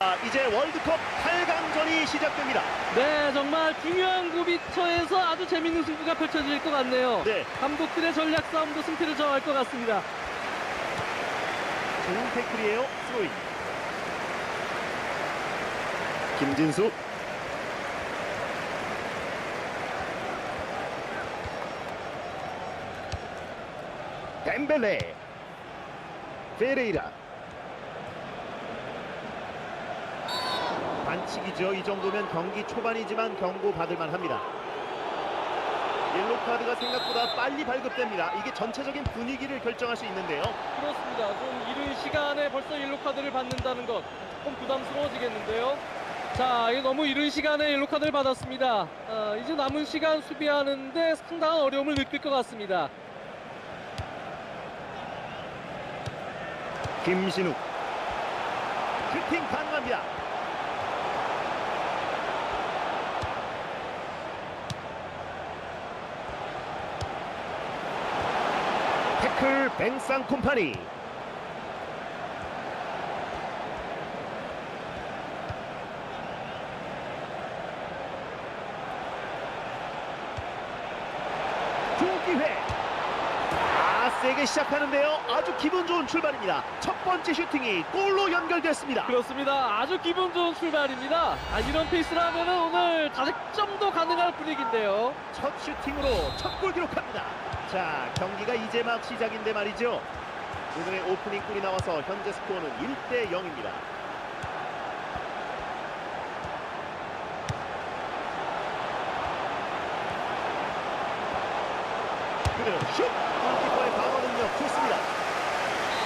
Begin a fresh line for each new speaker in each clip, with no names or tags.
아, 이제 월드컵 8강전이 시작됩니다.
네, 정말 중요한 9미터에서 아주 재밌는 승부가 펼쳐질 것 같네요.
네,
감독들의 전략 싸움도 승패를 정할 것 같습니다.
좋은 태클이에요. 스로인. 김진수. 덴벨레. 페레이라. 반칙이죠. 이 정도면 경기 초반이지만 경고 받을만 합니다. 옐로 카드가 생각보다 빨리 발급됩니다. 이게 전체적인 분위기를 결정할 수 있는데요.
그렇습니다. 좀 이른 시간에 벌써 옐로 카드를 받는다는 것 조금 부담스러워지겠는데요. 자, 이게 너무 이른 시간에 옐로 카드를 받았습니다. 아, 이제 남은 시간 수비하는데 상당한 어려움을 느낄 것 같습니다.
김신욱 슈팅 가능합니다 태클 뱅상 콤파니 좋은 기회 아 세게 시작하는데요 아주 기분 좋은 출발입니다 첫 번째 슈팅이 골로 연결됐습니다
그렇습니다. 아주 기분 좋은 출발입니다. 아, 이런 페이스라면 오늘 다득점도 가능할 분위기인데요.
첫 슈팅으로 첫 골 기록합니다 자 경기가 이제 막 시작인데 말이죠. 오늘의 오프닝 골이 나와서 현재 스코어는 1대 0입니다. 그대로 슛! 골키퍼의 방어 능력 좋습니다.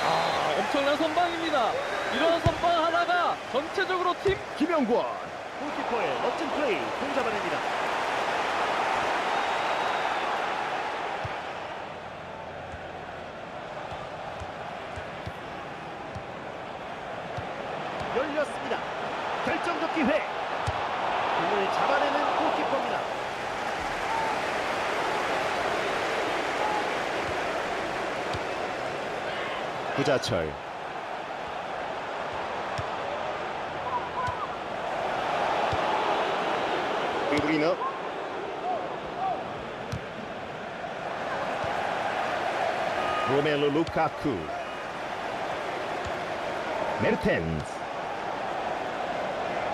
아, 엄청난 선방입니다. 이런 선방 하나가 전체적으로 팀
김영권. 골키퍼의 멋진 플레이 공 잡아냅니다 열렸습니다. 결정적 기회. 공을 잡아내는 골키퍼입니다. 구자철. 그브리너. 로멜로 루카쿠. 메르텐스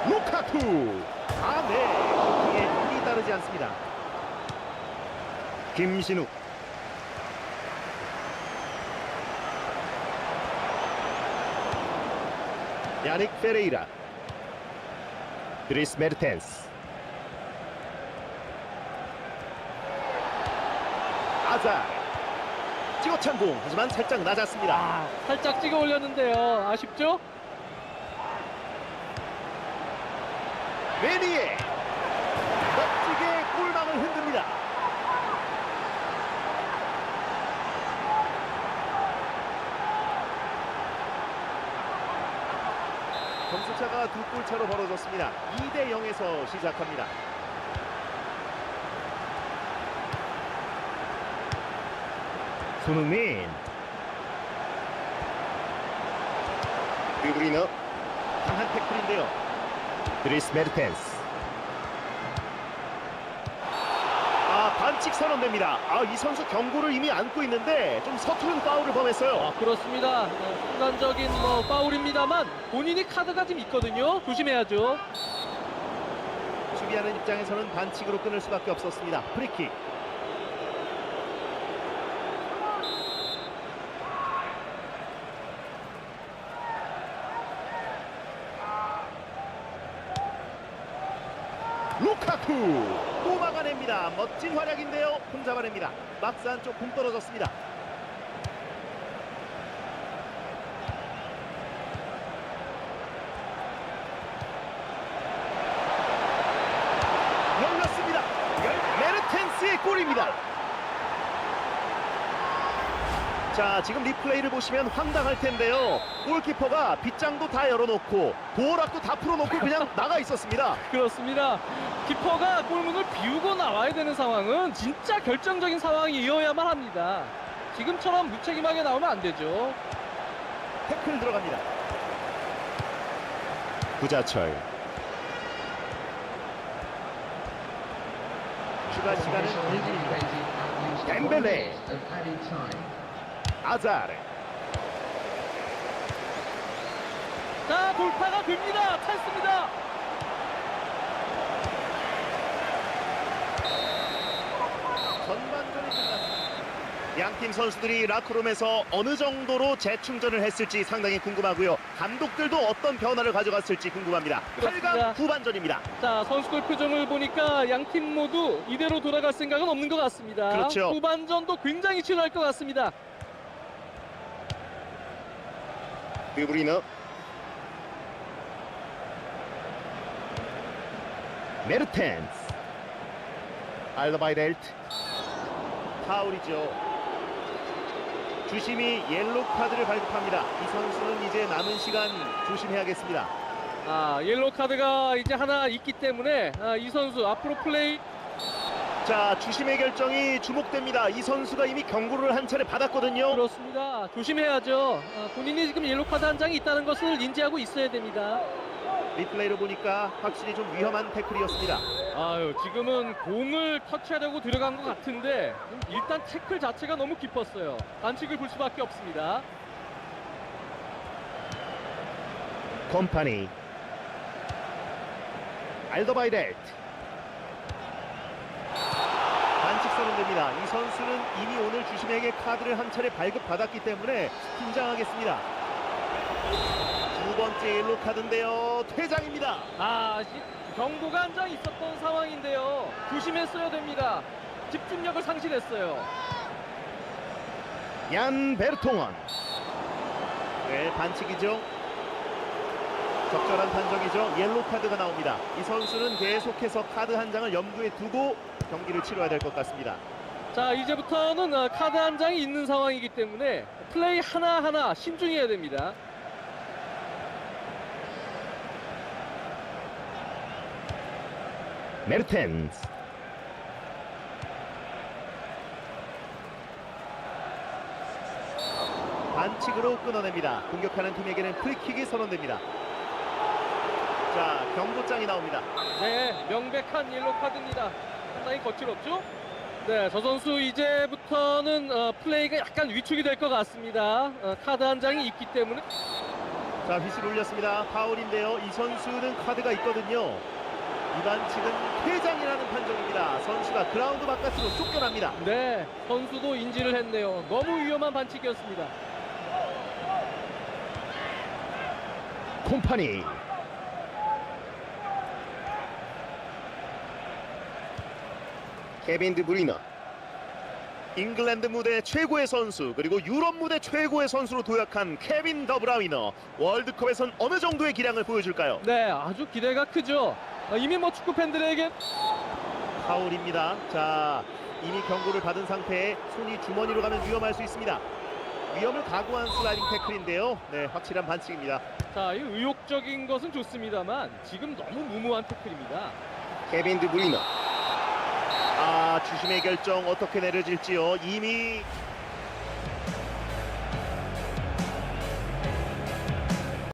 루카쿠 아네. 이에 힘이 따르지 않습니다. 김신욱 야닉 페레이라. 드리스 메르텐스. 아자. 찍어찬 공. 하지만 살짝 낮았습니다.
아, 살짝 찍어 올렸는데요. 아쉽죠?
메니에 멋지게 골망을 흔듭니다. 점수차가 두 골차로 벌어졌습니다. 2대 0에서 시작합니다. 손흥민. 그브리너 강한 태클인데요 드리스 메르텐스 아 반칙 선언됩니다 아 이 선수 경고를 이미 안고 있는데 좀 서투른 파울을 범했어요
아, 그렇습니다. 어, 순간적인 뭐 파울입니다만 본인이 카드가 좀 있거든요. 조심해야죠.
수비하는 입장에서는 반칙으로 끊을 수밖에 없었습니다 프리킥 루카쿠 또 막아냅니다. 멋진 활약인데요. 공 잡아냅니다. 막스 안쪽 공 떨어졌습니다 열- 메르텐스의 골입니다 자 지금 리플레이를 보시면 황당할 텐데요 골키퍼가 빗장도 다 열어놓고 도어락도 다 풀어놓고 그냥 나가 있었습니다
그렇습니다. 키퍼가 골문을 비우고 나와야 되는 상황은 진짜 결정적인 상황이어야만 합니다. 지금처럼 무책임하게 나오면 안 되죠.
태클 들어갑니다 구자철 추가 시간은 1분입니다. 덴벨레 아자르
자 돌파가 됩니다. 찬스입니다.
전반전이 끝났습니다. 양팀 선수들이 라크롬에서 어느 정도로 재충전을 했을지 상당히 궁금하고요. 감독들도 어떤 변화를 가져갔을지 궁금합니다.
그렇습니다.
8강 후반전입니다.
자 선수들 표정을 보니까 양 팀 모두 이대로 돌아갈 생각은 없는 것 같습니다.
그렇죠.
후반전도 굉장히 치열할 것 같습니다.
드브리너 메르텐스 알더바이델트 파울이죠. 주심이 옐로 카드를 발급합니다. 이 선수는 이제 남은 시간 조심해야겠습니다.
아 옐로 카드가 이제 하나 있기 때문에 아, 이 선수 앞으로 플레이
자 주심의 결정이 주목됩니다 이 선수가 이미 경고를 한 차례 받았거든요
그렇습니다. 조심해야죠. 아, 본인이 지금 옐로 카드 한 장이 있다는 것을 인지하고 있어야 됩니다.
리플레이로 보니까 확실히 좀 위험한 태클이었습니다
아유 지금은 공을 터치하려고 들어간 것 같은데 일단 태클 자체가 너무 깊었어요. 반칙을 볼 수밖에 없습니다.
컴파니 알더바이델트 반칙 선언 됩니다. 이 선수는 이미 오늘 주심에게 카드를 한 차례 발급받았기 때문에 긴장하겠습니다. 두 번째 옐로 카드인데요. 퇴장입니다.
아 시- 경고가 한 장 있었던 상황인데요. 조심했어야 됩니다. 집중력을 상실했어요.
얀 베르통원. 네, 반칙이죠. 적절한 판정이죠. 옐로 카드가 나옵니다. 이 선수는 계속해서 카드 한 장을 염두에 두고 경기를 치러야 될 것 같습니다.
자 이제부터는 어, 카드 한 장이 있는 상황이기 때문에 플레이 하나하나 신중해야 됩니다.
메르텐스 반칙으로 끊어냅니다. 공격하는 팀에게는 프리킥이 선언됩니다. 자, 경고장이 나옵니다.
네, 명백한 옐로 카드입니다. 상당히 거칠었죠? 네, 저 선수 이제부터는 어, 플레이가 약간 위축이 될 것 같습니다. 어, 카드 한 장이 있기 때문에
자, 휘슬 울렸습니다. 파울인데요. 이 선수는 카드가 있거든요. 이 반칙은 퇴장이라는 판정입니다. 선수가 그라운드 바깥으로 쫓겨납니다.
네, 선수도 인지를 했네요. 너무 위험한 반칙이었습니다.
콤파니 케빈 드 브리너 잉글랜드 무대 최고의 선수 그리고 유럽 무대 최고의 선수로 도약한 케빈 더 브라위너 월드컵에선 어느 정도의 기량을 보여줄까요?
네, 아주 기대가 크죠. 어, 이미 뭐 축구 팬들에게
파울입니다. 자 이미 경고를 받은 상태에 손이 주머니로 가면 위험할 수 있습니다. 위험을 각오한 슬라이딩 태클인데요. 네 확실한 반칙입니다.
자, 이 의욕적인 것은 좋습니다만 지금 너무 무모한 태클입니다.
케빈 드 브리너 아 주심의 결정 어떻게 내려질지요? 이미